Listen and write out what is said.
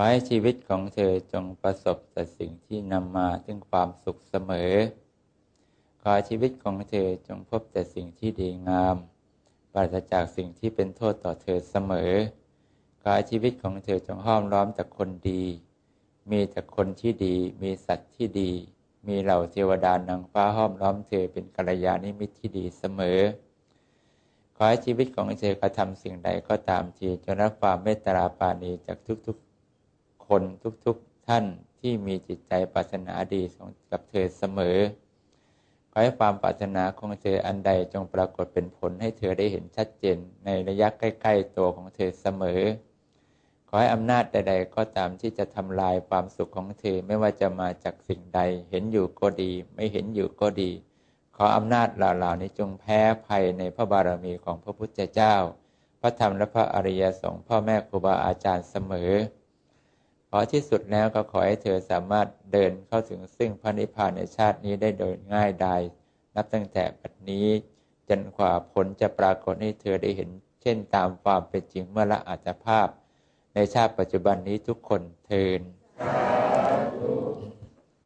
ขอให้ชีวิตของเธอจงประสบแต่สิ่งที่นำมาถึงความสุขเสมอ ขอชีวิตของเธอจงพบแต่สิ่งที่ดีงาม ปราศจากสิ่งที่เป็นโทษต่อเธอเสมอ ขอชีวิตของเธอจงห้อมล้อมแต่คนดี มีแต่คนที่ดี มีสัตว์ที่ดี มีเหล่าเทวดานางฟ้าห้อมล้อมเธอเป็นกัลยาณมิตรที่ดีเสมอ ขอให้ชีวิตของเธอกระทำสิ่งใดก็ตามทีจนรับความเมตตาปาณีจากทุกๆ คนทุกๆท่านที่มีจิตใจปรารถนาดีกับเธอเสมอ ขอให้ความปรารถนาของเธออันใดจงปรากฏเป็นผลให้เธอได้เห็นชัดเจนในระยะใกล้ ๆ ตัวของเธอเสมอ ขอให้อำนาจใด ๆ ก็ตามที่จะทำลายความสุขของเธอไม่ว่าจะมาจากสิ่งใด เห็นอยู่ก็ดี ไม่เห็นอยู่ก็ดี ขออำนาจเหล่านี้จงแพ้ภัยในพระบารมีของพระพุทธเจ้า พระธรรมและพระอริยสงฆ์พ่อแม่ครูบาอาจารย์เสมอ ขอที่สุดแล้วก็ขอให้เธอสามารถเดินเข้าถึงซึ่งพระนิพพานในชาตินี้ได้โดยง่ายดายนับตั้งแต่ปัจนี้จนกว่าผลจะปรากฏให้เธอได้เห็น เช่นตามความเป็นจริงเมื่อละอาจภาพ ในชาติปัจจุบันนี้ทุกคนเทิน